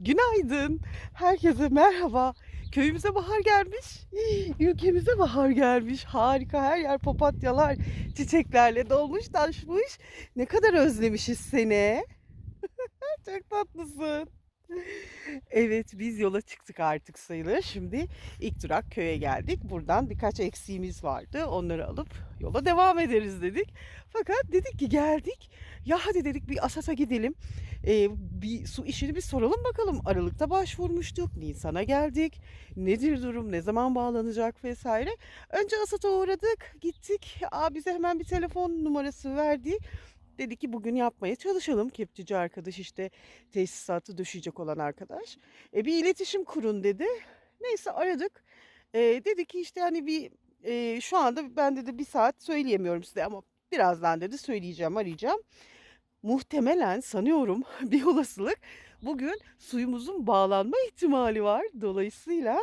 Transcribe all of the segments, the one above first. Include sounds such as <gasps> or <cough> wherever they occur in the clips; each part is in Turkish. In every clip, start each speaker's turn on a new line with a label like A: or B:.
A: Günaydın. Herkese merhaba. Köyümüze bahar gelmiş. Ülkemize bahar gelmiş. Harika. Her yer papatyalar, çiçeklerle dolmuş, taşmış. Ne kadar özlemişiz seni. <laughs> Çok tatlısın. Evet, biz yola çıktık artık sayılır. Şimdi ilk durak köye geldik. Buradan birkaç eksiğimiz vardı. Onları alıp yola devam ederiz dedik. Fakat dedik ki geldik. Ya hadi dedik bir Asas'a gidelim. Ee, bir su işini bir soralım bakalım. Aralıkta başvurmuştuk. Nisan'a geldik. Nedir durum? Ne zaman bağlanacak vesaire. Önce Asat'a uğradık. Gittik. Aa, bize hemen bir telefon numarası verdi. Dedi ki bugün yapmaya çalışalım. Kepçeci arkadaş işte tesisatı döşeyecek olan arkadaş. E, bir iletişim kurun dedi. Neyse aradık. E, dedi ki işte hani bir e, şu anda ben dedi bir saat söyleyemiyorum size ama birazdan dedi söyleyeceğim arayacağım. Muhtemelen sanıyorum <laughs> bir olasılık bugün suyumuzun bağlanma ihtimali var. Dolayısıyla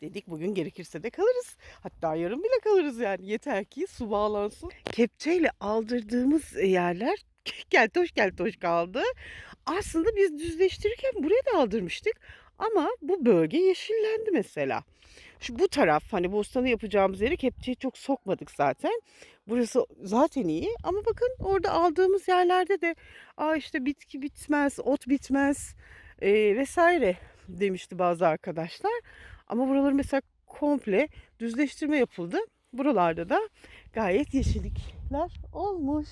A: dedik bugün gerekirse de kalırız. Hatta yarın bile kalırız yani yeter ki su bağlansın. Kepçeyle aldırdığımız yerler <laughs> keltoş keltoş kaldı. Aslında biz düzleştirirken buraya da aldırmıştık. Ama bu bölge yeşillendi mesela. Şu bu taraf hani bostanı yapacağımız yeri kepçeye çok sokmadık zaten. Burası zaten iyi ama bakın orada aldığımız yerlerde de Aa işte bitki bitmez, ot bitmez e, vesaire demişti bazı arkadaşlar. Ama buraları mesela komple düzleştirme yapıldı. Buralarda da gayet yeşillikler olmuş.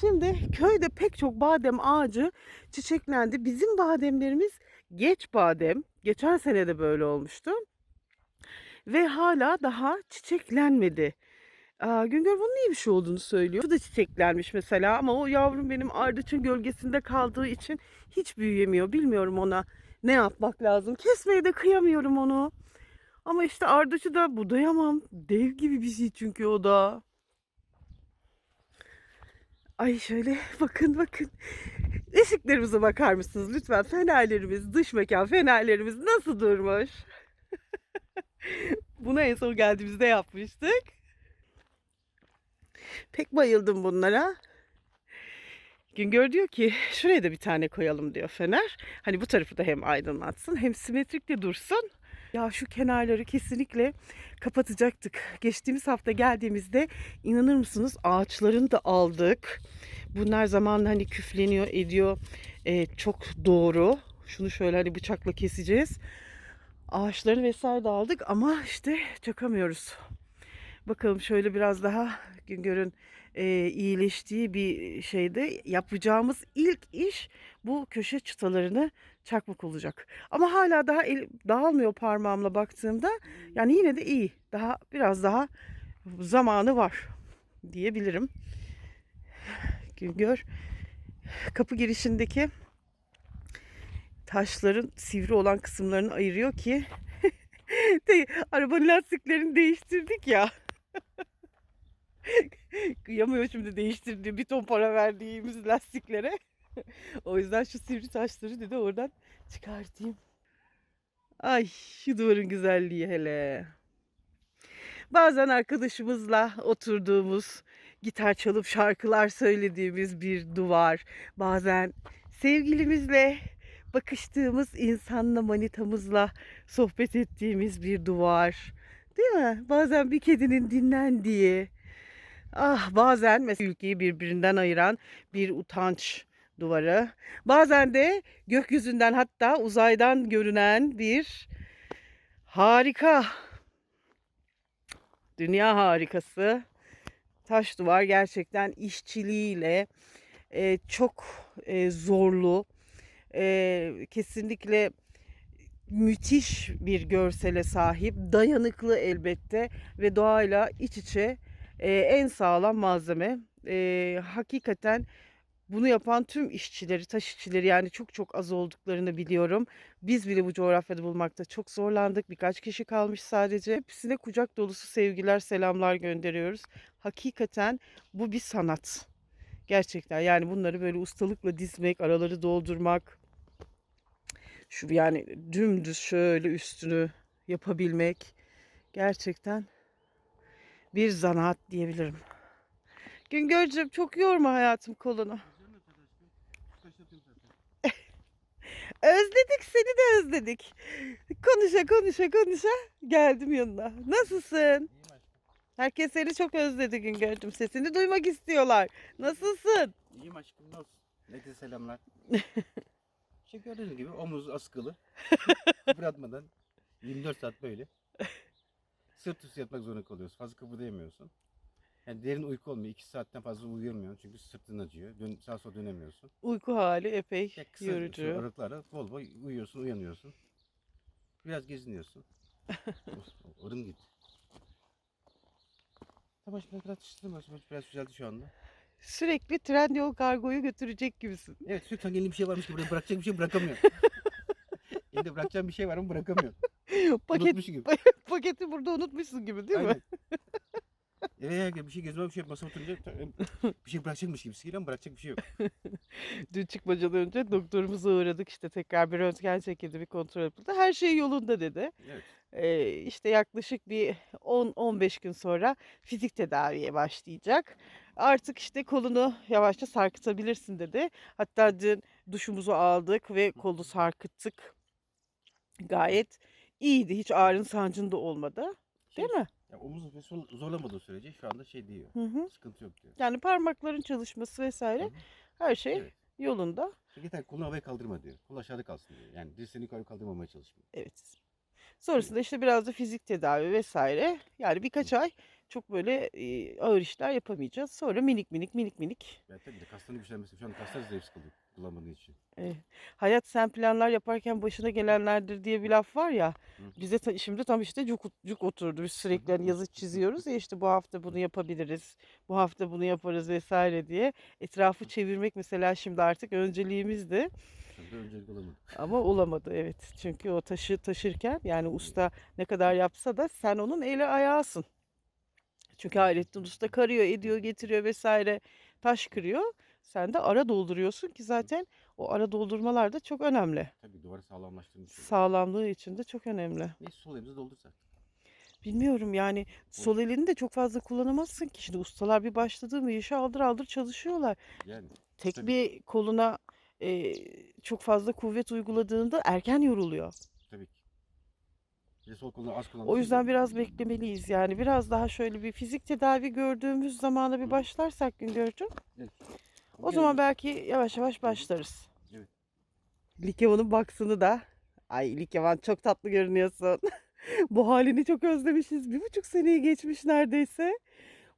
A: Şimdi köyde pek çok badem ağacı çiçeklendi. Bizim bademlerimiz geç badem. Geçen sene de böyle olmuştu. Ve hala daha çiçeklenmedi. Aa, Güngör bunun iyi bir şey olduğunu söylüyor. Bu da çiçeklenmiş mesela ama o yavrum benim ardıçın gölgesinde kaldığı için hiç büyüyemiyor. Bilmiyorum ona ne yapmak lazım. Kesmeye de kıyamıyorum onu. Ama işte ardıçı da budayamam. Dev gibi bir şey çünkü o da. Ay şöyle <laughs> bakın bakın. Işıklarımıza bakar mısınız lütfen? Fenerlerimiz, dış mekan fenerlerimiz nasıl durmuş? <laughs> Buna en son geldiğimizde yapmıştık. Pek bayıldım bunlara. Güngör diyor ki şuraya da bir tane koyalım diyor fener. Hani bu tarafı da hem aydınlatsın hem simetrik de dursun. Ya şu kenarları kesinlikle kapatacaktık. Geçtiğimiz hafta geldiğimizde inanır mısınız ağaçlarını da aldık. Bunlar zamanla hani küfleniyor ediyor. Ee, çok doğru. Şunu şöyle hani bıçakla keseceğiz. Ağaçlarını vesaire de aldık ama işte çakamıyoruz. Bakalım şöyle biraz daha Güngör'ün e, iyileştiği bir şeyde yapacağımız ilk iş bu köşe çıtalarını çakmak olacak. Ama hala daha el, dağılmıyor parmağımla baktığımda. Yani yine de iyi. Daha biraz daha zamanı var diyebilirim. Güngör kapı girişindeki taşların sivri olan kısımlarını ayırıyor ki <laughs> arabanın lastiklerini değiştirdik ya. Kıyamıyor şimdi değiştirdiği bir ton para verdiğimiz lastiklere. <laughs> o yüzden şu sivri taşları dedi oradan çıkartayım. Ay şu duvarın güzelliği hele. Bazen arkadaşımızla oturduğumuz, gitar çalıp şarkılar söylediğimiz bir duvar. Bazen sevgilimizle bakıştığımız insanla manitamızla sohbet ettiğimiz bir duvar. Değil mi? Bazen bir kedinin dinlendiği. Ah bazen mesela ülkeyi birbirinden ayıran bir utanç duvarı. Bazen de gökyüzünden hatta uzaydan görünen bir harika dünya harikası taş duvar gerçekten işçiliğiyle e, çok e, zorlu e, kesinlikle müthiş bir görsele sahip dayanıklı elbette ve doğayla iç içe e, en sağlam malzeme e, hakikaten bunu yapan tüm işçileri, taş yani çok çok az olduklarını biliyorum. Biz bile bu coğrafyada bulmakta çok zorlandık. Birkaç kişi kalmış sadece. Hepsine kucak dolusu sevgiler, selamlar gönderiyoruz. Hakikaten bu bir sanat. Gerçekten yani bunları böyle ustalıkla dizmek, araları doldurmak. Şu yani dümdüz şöyle üstünü yapabilmek gerçekten bir zanaat diyebilirim. Güngörcüğüm çok yorma hayatım kolunu. <laughs> Özledik seni de özledik. Konuşa konuşa konuşa geldim yanına. Nasılsın? Herkes seni çok özledi Güngör'cüm. Sesini duymak istiyorlar. Nasılsın?
B: İyiyim aşkım nasıl? Herkese selamlar. <laughs> İşte gördüğünüz gibi omuz askılı. <laughs> Bırakmadan 24 saat böyle. Sırt üstü yatmak zorunda kalıyoruz. Fazla kıpırdayamıyorsun. Yani derin uyku olmuyor. 2 saatten fazla uyuyamıyorsun. Çünkü sırtın acıyor. Dön, sağa sola dönemiyorsun.
A: Uyku hali epey
B: Ya kısa
A: yorucu.
B: aralıklarla bol bol uyuyorsun, uyanıyorsun. Biraz geziniyorsun. <laughs> Orun git. Tamam şimdi biraz atıştırma. Biraz güzeldi şu anda.
A: Sürekli Trendyol kargoyu götürecek gibisin.
B: Evet sürekli elinde bir şey varmış gibi bırakacak bir şey bırakamıyor. <laughs> Elinde bırakacağım bir şey var ama bırakamıyor.
A: Paket,
B: Unutmuş gibi. <laughs>
A: paketi burada unutmuşsun gibi değil mi?
B: Aynen. Eve bir şey gezmem bir şey masa oturunca bir şey bırakacakmış gibi ama bırakacak bir şey yok. <laughs>
A: Dün çıkmadan önce doktorumuza uğradık işte tekrar bir röntgen çekildi bir kontrol yapıldı. Her şey yolunda dedi.
B: Evet.
A: Ee, işte yaklaşık bir 10-15 gün sonra fizik tedaviye başlayacak. Artık işte kolunu yavaşça sarkıtabilirsin dedi. Hatta dün duşumuzu aldık ve kolu sarkıttık. Gayet iyiydi. Hiç ağrın sancın da olmadı. Değil
B: Şey,
A: mi?
B: Ya omuz sol zorlamadığı sürece şu anda şey diyor.
A: Hı hı.
B: Sıkıntı yok diyor.
A: Yani parmakların çalışması vesaire
B: Hı hı.
A: her şey
B: Evet.
A: yolunda.
B: Yeter kolunu havaya kaldırma diyor. Kol aşağıda kalsın diyor. Yani dirseğini yukarı kaldırmamaya çalışmıyor.
A: Evet. Sonrasında işte biraz da fizik tedavi vesaire. Yani birkaç ay çok böyle e, ağır işler yapamayacağız. Sonra minik minik minik minik.
B: Ya tabii de kasların güçlenmesi. Şu an kaslar zayıf sıkıldı kullanmadığı için.
A: e, hayat sen planlar yaparken başına gelenlerdir diye bir laf var ya.
B: Hı.
A: Bize ta- şimdi tam işte cuk, cuk oturdu. Biz sürekli hani yazı çiziyoruz ya işte bu hafta bunu yapabiliriz. Bu hafta bunu yaparız vesaire diye. Etrafı çevirmek mesela şimdi artık önceliğimizdi.
B: Öncelik olamadı.
A: Ama olamadı evet. Çünkü o taşı taşırken yani usta ne kadar yapsa da sen onun eli ayağısın. Çünkü Hayrettin Usta karıyor, ediyor, getiriyor vesaire taş kırıyor. Sen de ara dolduruyorsun ki zaten o ara doldurmalar da çok önemli.
B: Tabii duvarı sağlamlaştırmış. oluyor.
A: Sağlamlığı için de çok önemli.
B: Neyse sol elimizi doldursak.
A: Bilmiyorum yani sol elini de çok fazla kullanamazsın ki. Şimdi ustalar bir başladı mı işe aldır aldır çalışıyorlar.
B: Yani
A: Tek
B: Tabii.
A: bir koluna e, çok fazla kuvvet uyguladığında erken yoruluyor.
B: tabii ki. Bir de sol kolunu az kullandığı
A: O yüzden
B: de-
A: biraz beklemeliyiz. Yani biraz daha şöyle bir fizik tedavi gördüğümüz zamana bir başlarsak Güngör'cüğüm.
B: Evet.
A: O zaman belki yavaş yavaş başlarız.
B: Evet.
A: Likevan'ın baksını da. Ay Likevan çok tatlı görünüyorsun. <laughs> Bu halini çok özlemişiz. Bir buçuk seneyi geçmiş neredeyse.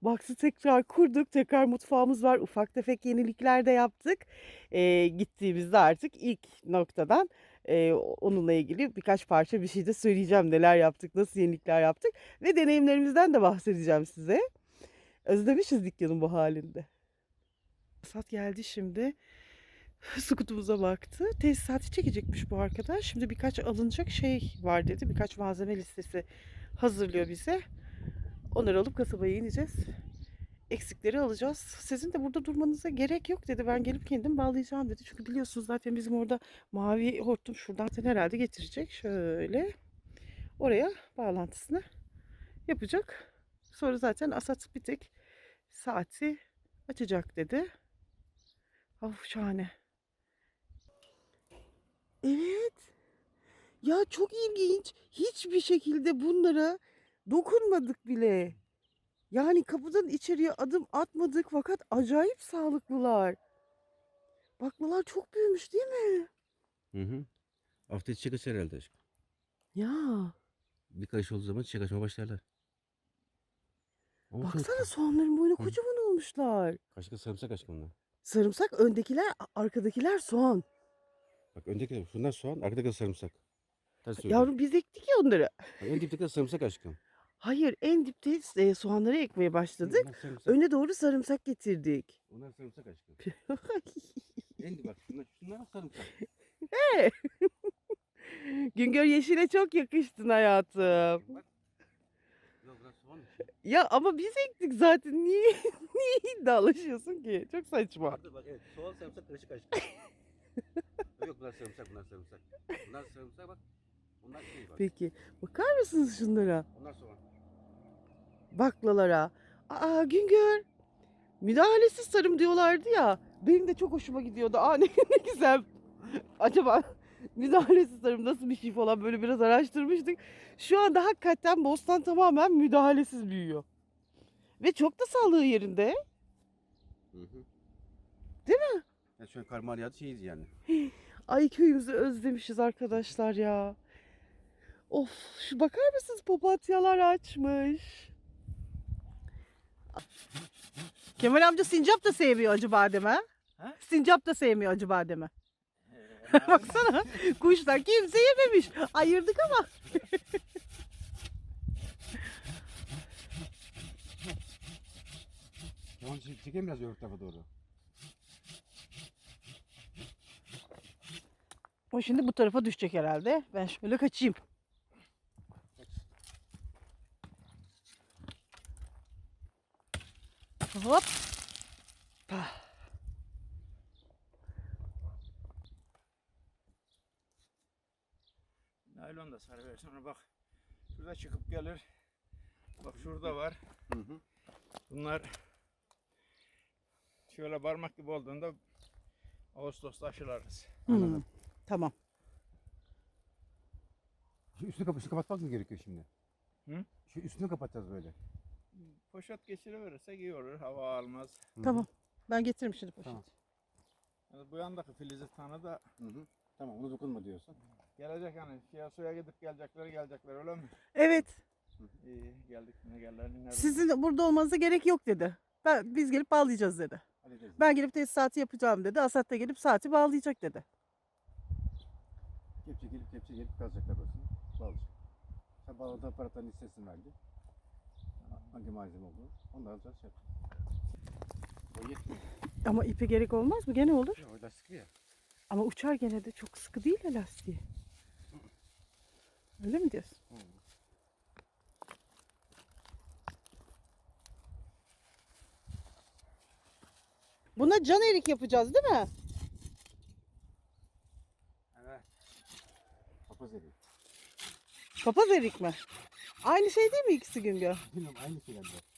A: Baksı tekrar kurduk. Tekrar mutfağımız var. Ufak tefek yenilikler de yaptık. Ee, gittiğimizde artık ilk noktadan e, onunla ilgili birkaç parça bir şey de söyleyeceğim. Neler yaptık, nasıl yenilikler yaptık. Ve deneyimlerimizden de bahsedeceğim size. Özlemişiz dükkanın bu halinde. Sat geldi şimdi. <laughs> Skutumuza baktı. Tesisatı çekecekmiş bu arkadaş. Şimdi birkaç alınacak şey var dedi. Birkaç malzeme listesi hazırlıyor bize. Onları alıp kasabaya ineceğiz. Eksikleri alacağız. Sizin de burada durmanıza gerek yok dedi. Ben gelip kendim bağlayacağım dedi. Çünkü biliyorsunuz zaten bizim orada mavi hortum şuradan herhalde getirecek. Şöyle oraya bağlantısını yapacak. Sonra zaten Asat bir tek saati açacak dedi. Of şahane. Evet. Ya çok ilginç. Hiçbir şekilde bunlara dokunmadık bile. Yani kapıdan içeriye adım atmadık fakat acayip sağlıklılar. Baklalar çok büyümüş değil mi?
B: Hı hı. Hafta çiçek açar herhalde aşkım.
A: Ya
B: Bir karış olduğu zaman çiçek açmaya başlarlar. Ama çok-
A: baksana soğanların boyuna kocaman olmuşlar.
B: Kaşıkla sarımsak aşkım onlar.
A: Sarımsak öndekiler, arkadakiler soğan.
B: Bak öndeki şunlar soğan, arkadaki sarımsak. Ters.
A: Yavrum biz ektik ya onları.
B: Bak, en dipteki de sarımsak aşkım.
A: Hayır en dipte e, soğanları ekmeye başladık.
B: Sarımsak.
A: Öne doğru sarımsak getirdik.
B: Onlar sarımsak aşkım. <laughs> En dip bak şunlar, şunlar sarımsak. <laughs>
A: Güngör yeşile çok yakıştın hayatım.
B: Bak. Yok soğan.
A: Ya ama biz ektik zaten. Niye <laughs> niye iddialaşıyorsun ki? Çok saçma.
B: Vardı bak evet soğan sarımsak karışık aşkım. Yok bunlar sarımsak bunlar sarımsak. Bunlar sarımsak bak. Bunlar şey bak.
A: Peki bakar mısınız şunlara?
B: Bunlar soğan.
A: Baklalara. Aa Güngör. Müdahalesiz tarım diyorlardı ya. Benim de çok hoşuma gidiyordu. Aa ne, <laughs> ne güzel. Acaba müdahalesiz tarım nasıl bir şey falan böyle biraz araştırmıştık. Şu anda hakikaten bostan tamamen müdahalesiz büyüyor. Ve çok da sağlığı yerinde.
B: Hı hı.
A: Değil
B: mi? Ya şu an kar mar yağdı şeyiz yani. <gasps>
A: Ay köyümüzü özlemişiz arkadaşlar ya. Of şu bakar mısınız papatyalar açmış. Kemal amca sincap da sevmiyor acı bademe.
C: Ha?
A: Sincap da sevmiyor acı bademe. <laughs> Baksana kuşlar kimse yememiş. Ayırdık ama. <laughs>
B: Çek- çekeyim biraz öbür tarafa doğru.
A: O şimdi bu tarafa düşecek herhalde. Ben şöyle kaçayım. Hop. Pah.
C: Naylon da sarıver sonra bak. Şurada çıkıp gelir. Bak şurada var.
B: Hı hı.
C: Bunlar şöyle parmak gibi olduğunda Ağustos'ta aşılarız.
A: Hmm, Tamam.
B: Şu üstünü, kap üstünü kapatmak mı gerekiyor şimdi?
C: Hı?
B: Şu üstünü kapatacağız böyle.
C: Poşet geçiriverirsek iyi olur. Hava almaz.
B: Hı.
A: Tamam. Ben getiririm şimdi poşeti.
B: Tamam.
C: Yani bu yandaki filizi tanı da
B: Hı hı. Tamam ona dokunma diyorsun.
C: Gelecek hani şeye suya gidip gelecekler gelecekler öyle mi?
A: Evet.
C: İyi geldik yine gelirler iner.
A: Sizin burada olmanıza gerek yok dedi. Ben, biz gelip bağlayacağız dedi.
B: Hallederiz.
A: Ben gelip tesisatı yapacağım dedi. Asat da gelip saati bağlayacak dedi.
B: Kepçe gelip kepçe gelip kazacaklar orasını. Bağlayacak. Sen bağladığı aparatların listesini verdi. Hangi malzeme olduğunu. Onu da şey yapacağız. O yetmiyor.
A: Ama ipe gerek olmaz mı? Gene olur.
B: Ya, o lastik ya.
A: Ama uçar gene de çok sıkı değil ya lastiği. Öyle mi diyorsun?
B: Hı.
A: Buna can erik yapacağız değil mi?
C: Evet.
B: Papaz eriği.
A: Papaz erik mi? Aynı şey değil mi ikisi Güngör?
B: Bilmiyorum aynı şeyler de.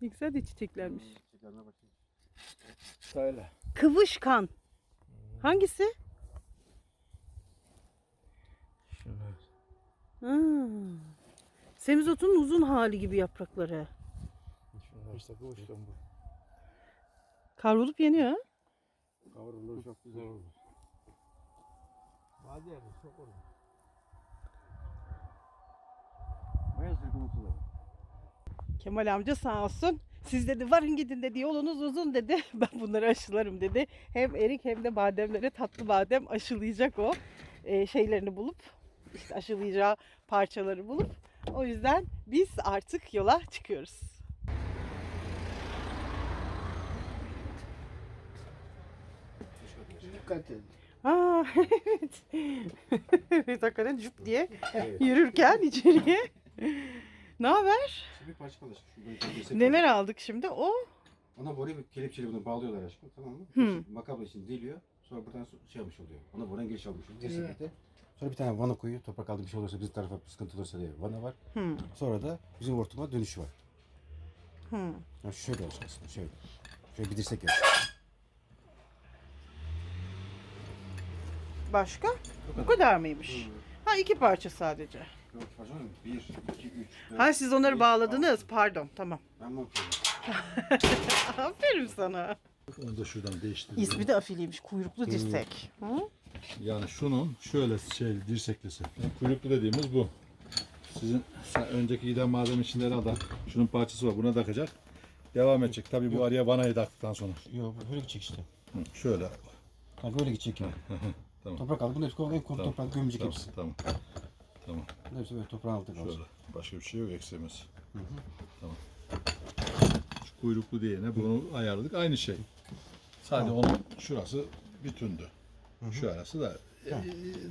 A: Ne güzel de çiçeklermiş.
B: Çiçeklerine bakayım.
C: Söyle.
A: Kıvışkan. Hangisi?
C: Şunu.
A: Hmm. Semizotunun uzun hali gibi yaprakları.
C: Şunu işte işte bu.
A: Kavrulup yeniyor ha?
B: Kavrulur çok güzel olur.
C: Hadi yani çok olur.
B: Bayağı sırkıntı var.
A: Kemal amca sağ olsun. Siz dedi varın gidin dedi yolunuz uzun dedi. <laughs> Ben bunları aşılarım dedi. Hem erik hem de bademlere tatlı badem aşılayacak o. Ee, şeylerini bulup işte aşılayacağı parçaları bulup. O yüzden biz artık yola çıkıyoruz.
C: Dikkat edin.
A: Aa <laughs> evet. <laughs> evet hakikaten cüp diye yürürken içeriye. Ne haber?
B: Şimdi bir parça kalır. Bir
A: Neler aldık şimdi? O
B: Ona buraya bir kelepçeyle bunu bağlıyorlar aşkım tamam mı?
A: Hı.
B: Makabla için deliyor. Sonra buradan şey yapmış oluyor. Ona buradan giriş almış oluyor. Dirsekte. Sonra bir tane vana koyuyor. Toprak aldı bir şey olursa bizim tarafa sıkıntı olursa diye vana var.
A: Hı,
B: Sonra da bizim hortuma dönüşü var.
A: hı.
B: Yani şöyle olacak aslında şöyle. Şöyle bir dirsek yap.
A: Başka? Bu kadar mıymış? Ha iki parça sadece.
B: Yok fazla mı? Bir, iki, üç, dört.
A: Ha siz onları
B: beş,
A: bağladınız.
B: altı.
A: Pardon tamam.
B: Ben mi yapıyorum? <laughs>
A: Aferin sana.
D: Onu da şuradan değiştirdim.
A: İsmi de afiliymiş. Kuyruklu dirsek. Hı?
D: Yani şunun şöyle şey dirseklisi. Yani kuyruklu dediğimiz bu. Sizin sen önceki giden malzeme içinde herhalde şunun parçası var. Buna takacak. Devam edecek. Tabii bu araya vanayı taktıktan sonra.
B: Yok böyle gidecek işte.
D: Hı, şöyle.
B: Ha böyle gidecek yani.
D: Tamam.
B: Toprak aldı. Bunu hepsi koyalım.
D: Tamam.
B: Toprak gömecek
D: Tamam.
B: hepsi.
D: Tamam. Tamam.
B: Hepsi böyle toprağın altında kalacak.
D: Şöyle. Başka bir şey yok eksiğimiz.
B: Hı hı.
D: Tamam. Şu kuyruklu diyene bunu ayarladık. Aynı şey. Sadece onun şurası bütündü. Şu arası da e,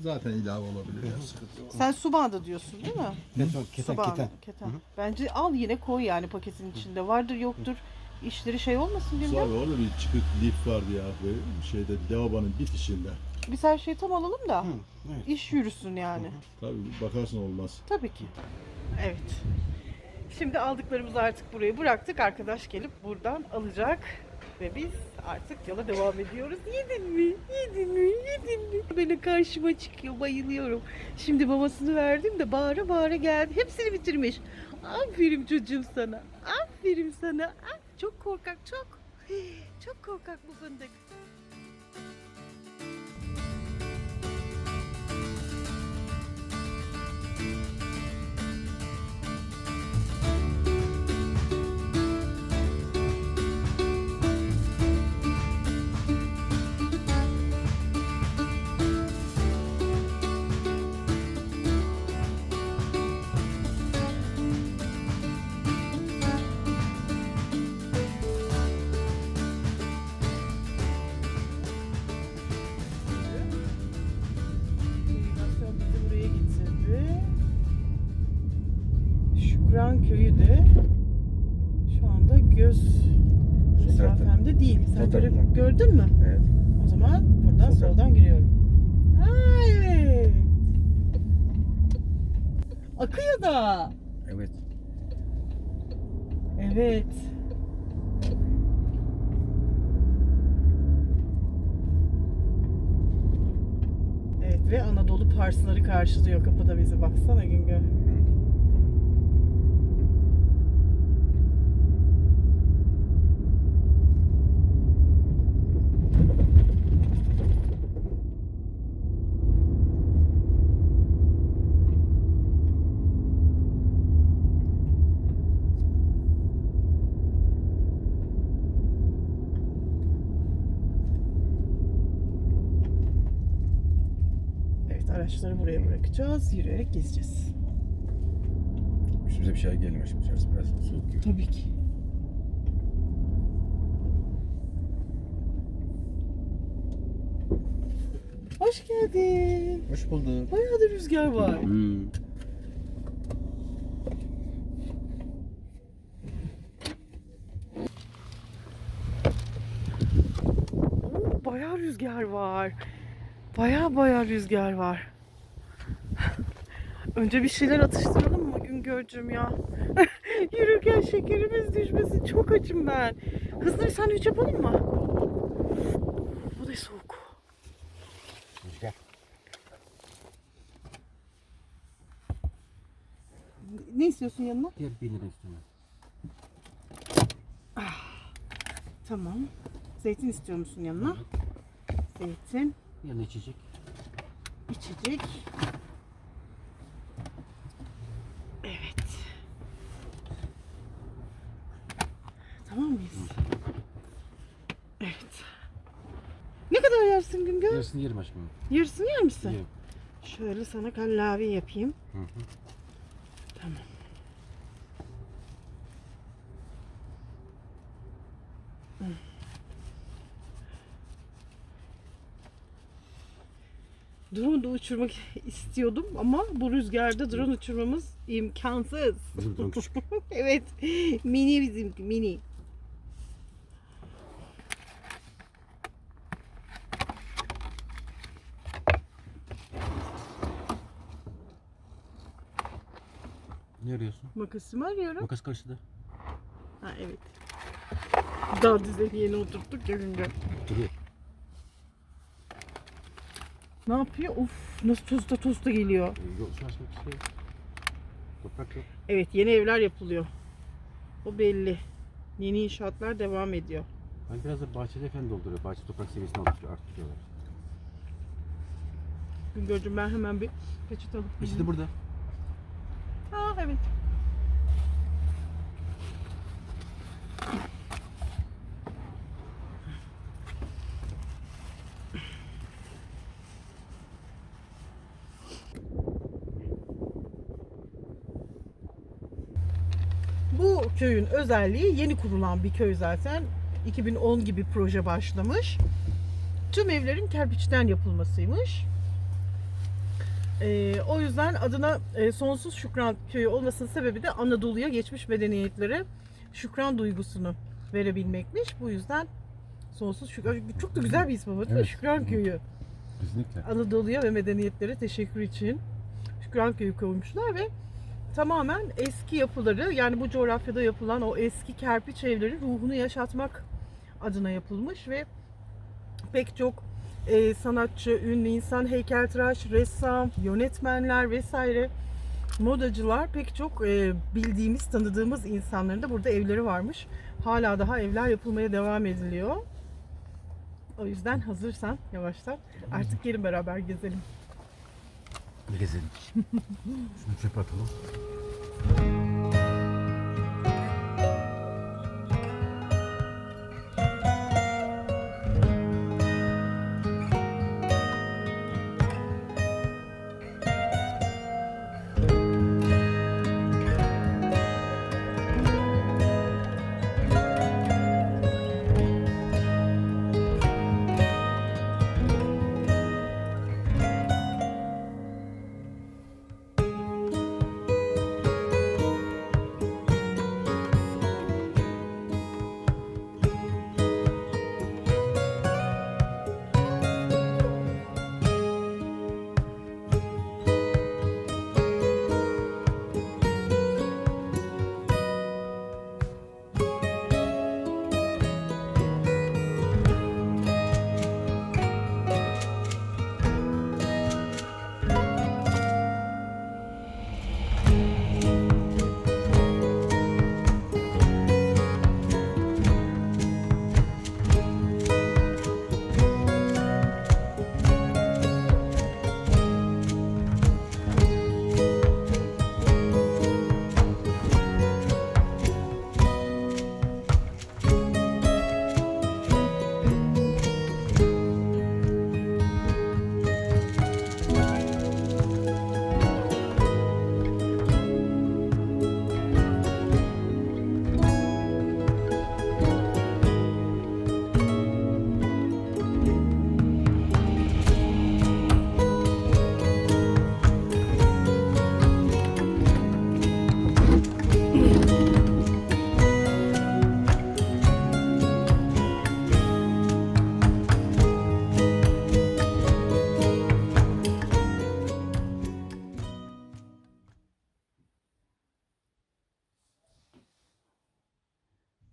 D: zaten ilave olabilir. ya, sıkıntı yok.
A: Sen su bandı diyorsun değil mi?
B: Keten,
A: Su
B: keten,
A: bandı,
B: keten.
A: keten. Bence al yine koy yani paketin içinde. Vardır yoktur. işleri şey olmasın
D: Sonra
A: Güngör.
D: orada bir çıkık lif vardı ya böyle şeyde Devaban'ın bitişinde.
A: Biz her şeyi tam alalım da
B: Hı, evet.
A: iş yürüsün yani.
D: Tabii bakarsın olmaz.
A: Tabii ki. Evet. Şimdi aldıklarımızı artık buraya bıraktık. Arkadaş gelip buradan alacak. Ve biz artık yola devam ediyoruz. Yedin mi? Yedin mi? Yedin mi? Böyle karşıma çıkıyor. Bayılıyorum. Şimdi mamasını verdim de bağıra bağıra geldi. Hepsini bitirmiş. Aferin çocuğum sana. Aferin sana. Ah, Çok korkak çok. Çok korkak bu fındık. Şükran köyü de şu anda göz mesafemde değil. Sen göre- gördün mü?
B: Evet.
A: O zaman buradan
B: Sol
A: soldan giriyorum. Evet. Akıyor da.
B: Evet.
A: Evet. Evet ve Anadolu Parsları karşılıyor kapıda bizi. Baksana Güngör. Evet bırakacağız. Yürüyerek gezeceğiz.
B: Üstümüze bir şey gelmiyor şimdi dışarısı biraz soğuk gibi.
A: Tabii ki. Hoş geldin.
B: Hoş bulduk.
A: Bayağı da rüzgar var.
B: Hmm.
A: Bayağı rüzgar var. Bayağı bayağı rüzgar var. Önce bir şeyler atıştıralım mı Güngör'cüm ya? <laughs> Yürürken şekerimiz düşmesin. Çok açım ben. Hızlı bir sandviç yapalım mı? Bu da soğuk.
B: Rüzgar.
A: Ne istiyorsun yanına?
B: Diğer bir lira istemem.
A: Tamam. Zeytin istiyor musun yanına? Zeytin,
B: Yanına içecek.
A: içecek. Evet. Tamam mıyız? Evet. Ne kadar yersin Güngör?
B: Yarısını yerim aşkım.
A: Yarısını yer misin?
B: Yerim.
A: Şöyle sana kallavi yapayım.
B: Hı hı.
A: Tamam. Drone da uçurmak istiyordum ama bu rüzgarda drone uçurmamız imkansız. <laughs> Evet. Mini bizimki mini.
B: Ne arıyorsun?
A: Makasımı arıyorum.
B: Makas karşıda.
A: Ha evet. Daha dizeni yeni oturttuk ya Güngör.
B: Duruyor.
A: Ne yapıyor? Of nasıl tosta tosta geliyor.
B: Ee, şu açmak istiyor. Toprak yok.
A: Evet yeni evler yapılıyor. O belli. Yeni inşaatlar devam ediyor.
B: Hani biraz da bahçede falan dolduruyor. Bahçe toprak seviyesini arttırıyor, arttırıyorlar.
A: Güngör'cüm ben hemen bir peçete alıp
B: İşte
A: geleyim.
B: burada.
A: Aa evet. Bu köyün özelliği yeni kurulan bir köy zaten. 2010 gibi proje başlamış. Tüm evlerin kerpiçten yapılmasıymış. Ee, o yüzden adına e, Sonsuz Şükran Köyü olmasının sebebi de Anadolu'ya geçmiş medeniyetlere şükran duygusunu verebilmekmiş. Bu yüzden sonsuz şükran. Çok da güzel bir ismi var değil mi?
D: Evet.
A: Şükran Köyü.
D: Kesinlikle.
A: Anadolu'ya ve medeniyetlere teşekkür için Şükran Köyü koymuşlar ve tamamen eski yapıları yani bu coğrafyada yapılan o eski kerpiç evlerin ruhunu yaşatmak adına yapılmış ve pek çok e, sanatçı, ünlü insan, heykeltıraş, ressam, yönetmenler vesaire modacılar pek çok e, bildiğimiz, tanıdığımız insanların da burada evleri varmış. Hala daha evler yapılmaya devam ediliyor. O yüzden hazırsan yavaştan artık gelin beraber gezelim.
D: Gezelim. Şunu çöpe atalım.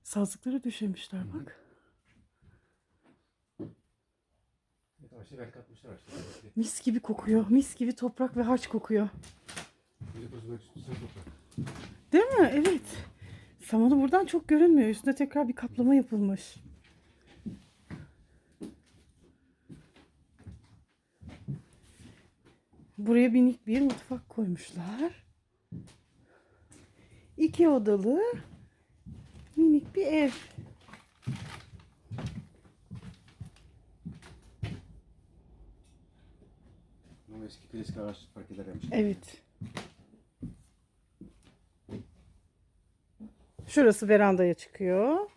A: Sazlıklara düşemişler bak.
B: Katmışlar.
A: Mis gibi kokuyor. Mis gibi toprak ve harç kokuyor. Değil mi? Evet. Samanı buradan çok görünmüyor. Üstünde tekrar bir kaplama yapılmış. Buraya minik bir mutfak koymuşlar. İki odalı minik bir ev.
B: Ama eski klasik ağaç parkeler yapmış.
A: Evet. Şurası verandaya çıkıyor.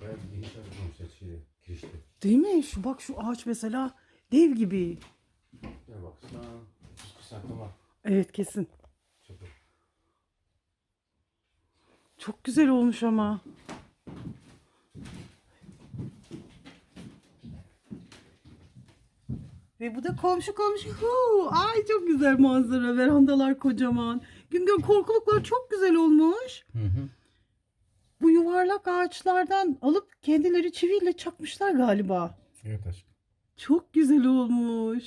B: Bayağı bir geniş ağaç yapmışlar şeyde, kirişte.
A: Değil mi? Şu bak şu ağaç mesela dev gibi.
B: Ya baksana. 30 santim var.
A: Evet kesin.
B: Çok
A: Çok güzel olmuş ama. Ve bu da komşu komşu. Huu, Ay çok güzel manzara. Verandalar kocaman. Güngör korkuluklar çok güzel olmuş.
B: Hı hı.
A: Yuvarlak ağaçlardan alıp kendileri çiviyle çakmışlar galiba.
B: Evet aşkım.
A: Çok güzel olmuş.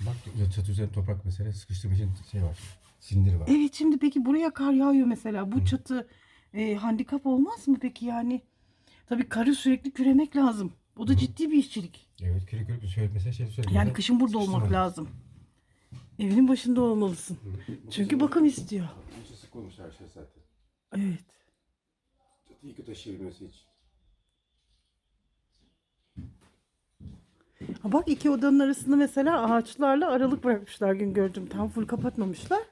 B: Bak çatı üzerine toprak mesela sıkıştırma için şey var. Silindir var.
A: Evet şimdi peki buraya kar yağıyor mesela. Bu çatı e, handikap olmaz mı peki yani? Tabii karı sürekli küremek lazım. O da ciddi bir işçilik.
B: Evet kürek kürek söyle mesela şey söyle.
A: Yani kışın burada olmak lazım. Evinin başında olmalısın. Çünkü bakım istiyor.
B: Sık olmuş her şey zaten.
A: Evet.
B: Çatıyı kötü taşıyabilmesi için.
A: Ha bak iki odanın arasında mesela ağaçlarla aralık bırakmışlar gün gördüm. Tam full kapatmamışlar.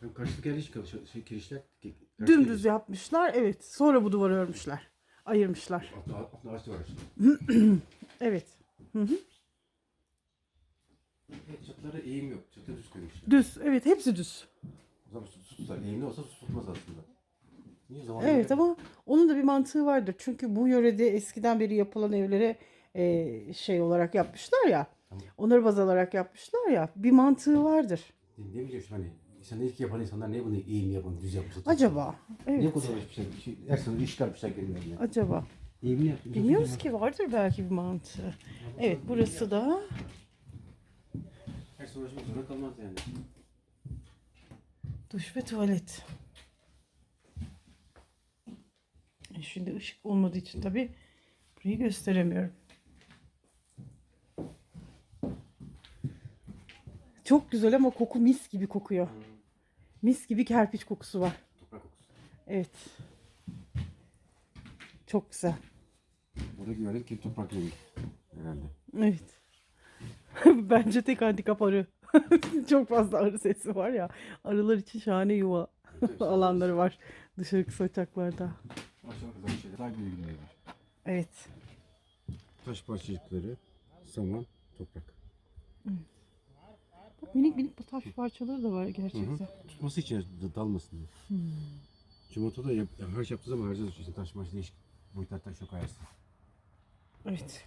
B: Tam karşılık geliş şey, kirişler.
A: Dümdüz yapmışlar. Evet. Sonra bu duvarı örmüşler. ayırmışlar.
B: Altında ağaç da var işte. <clears throat>
A: Evet. Hı hı.
B: Evet, çatılara eğim yok. Çatı düz koymuşlar.
A: Düz. Evet hepsi düz.
B: O zaman su, su tutar. Eğimli olsa su tutmaz aslında. Niye
A: Evet ama onun da bir mantığı vardır. Çünkü bu yörede eskiden beri yapılan evlere e, şey olarak yapmışlar ya.
B: Tamam.
A: Onları baz alarak yapmışlar ya. Bir mantığı vardır.
B: Ne bileyim şimdi hani sen ilk yapan insanlar niye bunu eğimli yapan, düz yapmışlar?
A: Acaba?
B: Niye
A: Evet.
B: kullanmışlar? Bir şey, her sene iş çıkarmışlar kendilerine.
A: Acaba?
B: Eğimli yapmışlar.
A: Bilmiyoruz ki vardır belki bir mantığı. Evet burası da
B: Her sene uğraşmak zorunda kalmaz yani.
A: duş ve tuvalet. E, Şimdi ışık olmadığı için tabii burayı gösteremiyorum. Çok güzel ama koku mis gibi kokuyor. Mis gibi kerpiç kokusu var.
B: Toprak kokusu.
A: Evet. Çok güzel.
B: Burada gördük ki toprak yemiş. Herhalde.
A: Evet. <laughs> Bence tek handikap arı. <laughs> Çok fazla arı sesi var ya. Arılar için şahane yuva <laughs> alanları var dışarı saçaklarda.
B: Aşağı kadar şeyler. Bilgileri var.
A: Evet.
B: Taş parçacıkları, saman, toprak.
A: Bak minik minik taş parçaları da var gerçekten.
B: Tutması için da- dalmasın diye. Hmm. Çimento da yap, harç yaptığı zaman harca düşüyorsun. Taş maş değişik boyutlar taş yok ayarsın.
A: Evet.